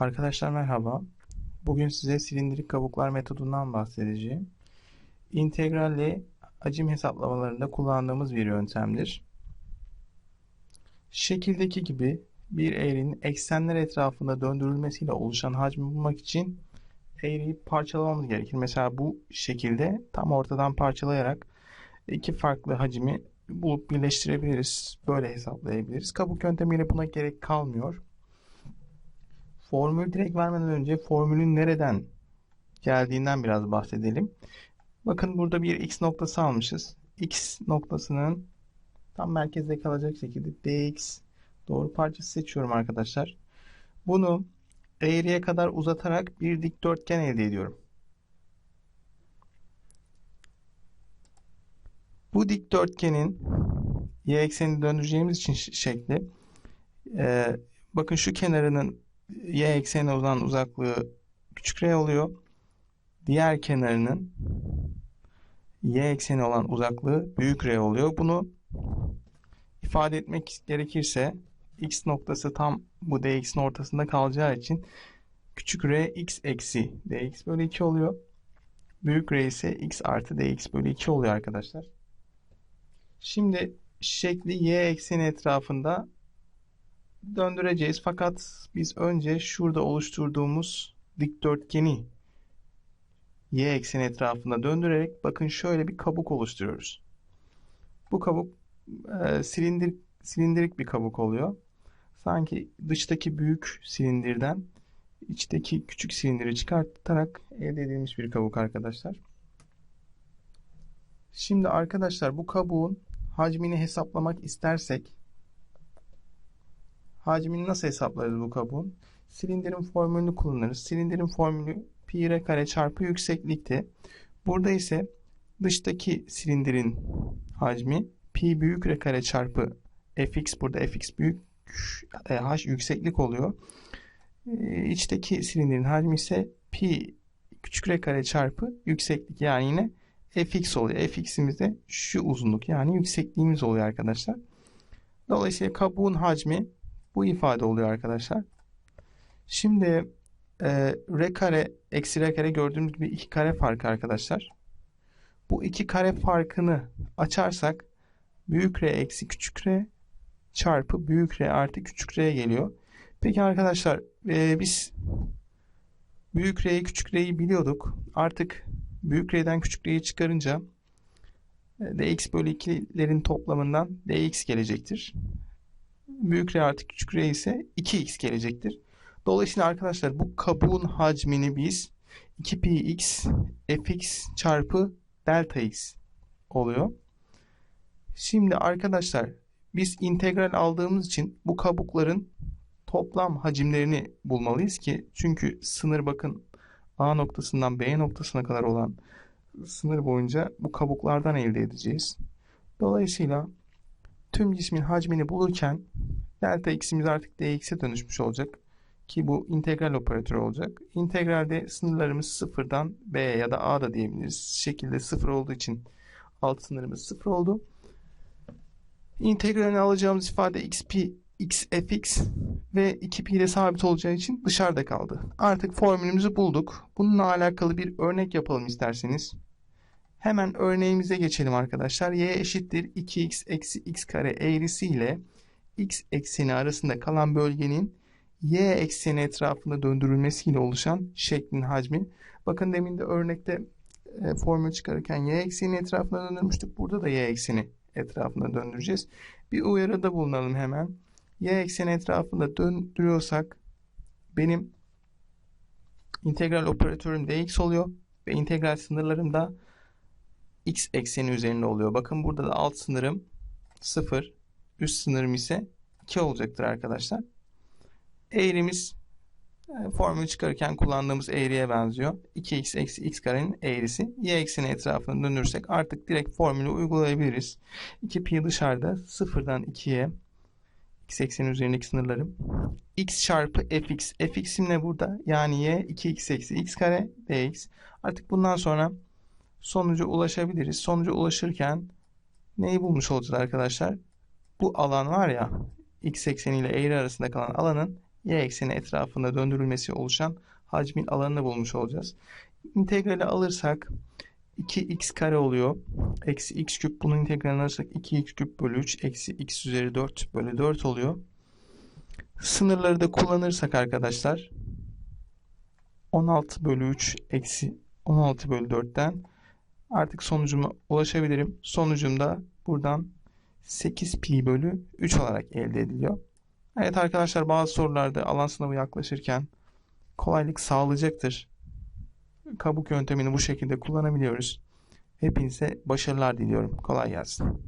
Arkadaşlar merhaba. Bugün size silindirik kabuklar metodundan bahsedeceğim. İntegralle hacim hesaplamalarında kullandığımız bir yöntemdir. Şekildeki gibi bir eğrinin eksenler etrafında döndürülmesiyle oluşan hacmi bulmak için eğriyi parçalamamız gerekir. Mesela bu şekilde tam ortadan parçalayarak iki farklı hacmi bulup birleştirebiliriz. Böyle hesaplayabiliriz. Kabuk yöntemiyle buna gerek kalmıyor. Formül direkt vermeden önce formülün nereden geldiğinden biraz bahsedelim. Bakın burada bir x noktası almışız. x noktasının tam merkezde kalacak şekilde dx doğru parçası seçiyorum arkadaşlar. Bunu eğriye kadar uzatarak bir dikdörtgen elde ediyorum. Bu dikdörtgenin y eksenini döndüreceğimiz için şekli e, bakın şu kenarının y eksenine uzanan uzaklığı küçük r oluyor. Diğer kenarının y ekseni olan uzaklığı büyük r oluyor. Bunu ifade etmek gerekirse x noktası tam bu dx'in ortasında kalacağı için küçük r x eksi dx bölü 2 oluyor. Büyük r ise x artı dx bölü 2 oluyor arkadaşlar. Şimdi şekli y ekseni etrafında döndüreceğiz. Fakat biz önce şurada oluşturduğumuz dikdörtgeni y ekseni etrafında döndürerek bakın şöyle bir kabuk oluşturuyoruz. Bu kabuk e, silindir, silindirik bir kabuk oluyor. Sanki dıştaki büyük silindirden içteki küçük silindiri çıkartarak elde edilmiş bir kabuk arkadaşlar. Şimdi arkadaşlar bu kabuğun hacmini hesaplamak istersek Hacmini nasıl hesaplarız bu kabuğun? Silindirin formülünü kullanırız. Silindirin formülü pi r kare çarpı yükseklikti. Burada ise dıştaki silindirin hacmi pi büyük r kare çarpı fx burada fx büyük e, h yükseklik oluyor. E, içteki silindirin hacmi ise pi küçük r kare çarpı yükseklik yani yine fx oluyor. fx'imiz de şu uzunluk yani yüksekliğimiz oluyor arkadaşlar. Dolayısıyla kabuğun hacmi bu ifade oluyor arkadaşlar. Şimdi e, r kare eksi r kare gördüğümüz gibi iki kare farkı arkadaşlar. Bu iki kare farkını açarsak büyük r eksi küçük r çarpı büyük r artı küçük r geliyor. Peki arkadaşlar e, biz büyük r'yi küçük r'yi biliyorduk. Artık büyük r'den küçük r'yi çıkarınca e, dx bölü 2'lerin toplamından dx gelecektir büyük R artı küçük R ise 2x gelecektir. Dolayısıyla arkadaşlar bu kabuğun hacmini biz 2πx fx çarpı delta x oluyor. Şimdi arkadaşlar biz integral aldığımız için bu kabukların toplam hacimlerini bulmalıyız ki çünkü sınır bakın A noktasından B noktasına kadar olan sınır boyunca bu kabuklardan elde edeceğiz. Dolayısıyla tüm cismin hacmini bulurken delta x'imiz artık dx'e dönüşmüş olacak. Ki bu integral operatörü olacak. İntegralde sınırlarımız sıfırdan b ya da a da diyebiliriz. Şekilde sıfır olduğu için alt sınırımız sıfır oldu. İntegralini alacağımız ifade xp x fx ve 2pi ile sabit olacağı için dışarıda kaldı. Artık formülümüzü bulduk. Bununla alakalı bir örnek yapalım isterseniz. Hemen örneğimize geçelim arkadaşlar. y eşittir 2x eksi x kare eğrisi ile x ekseni arasında kalan bölgenin y ekseni etrafında döndürülmesiyle oluşan şeklin hacmi. Bakın demin de örnekte e, formül çıkarırken y ekseni etrafında döndürmüştük. Burada da y ekseni etrafında döndüreceğiz. Bir uyarıda bulunalım hemen. Y ekseni etrafında döndürüyorsak benim integral operatörüm dx oluyor ve integral sınırlarım da x ekseni üzerinde oluyor. Bakın burada da alt sınırım 0, üst sınırım ise 2 olacaktır arkadaşlar. Eğrimiz e, formülü çıkarırken kullandığımız eğriye benziyor. 2x eksi x karenin eğrisi. Y ekseni etrafını dönürsek artık direkt formülü uygulayabiliriz. 2 pi dışarıda 0'dan 2'ye x ekseni üzerindeki sınırlarım. x çarpı fx. fx'im ne burada? Yani y 2x eksi x kare dx. Artık bundan sonra sonuca ulaşabiliriz. Sonuca ulaşırken neyi bulmuş olacağız arkadaşlar? Bu alan var ya x ekseni ile eğri arasında kalan alanın y ekseni etrafında döndürülmesi oluşan hacmin alanını bulmuş olacağız. İntegrali alırsak 2x kare oluyor. Eksi x küp bunun integralini alırsak 2x küp bölü 3 eksi x üzeri 4 bölü 4 oluyor. Sınırları da kullanırsak arkadaşlar 16 bölü 3 eksi 16 bölü 4'ten artık sonucuma ulaşabilirim. Sonucumda buradan 8 pi bölü 3 olarak elde ediliyor. Evet arkadaşlar bazı sorularda alan sınavı yaklaşırken kolaylık sağlayacaktır. Kabuk yöntemini bu şekilde kullanabiliyoruz. Hepinize başarılar diliyorum. Kolay gelsin.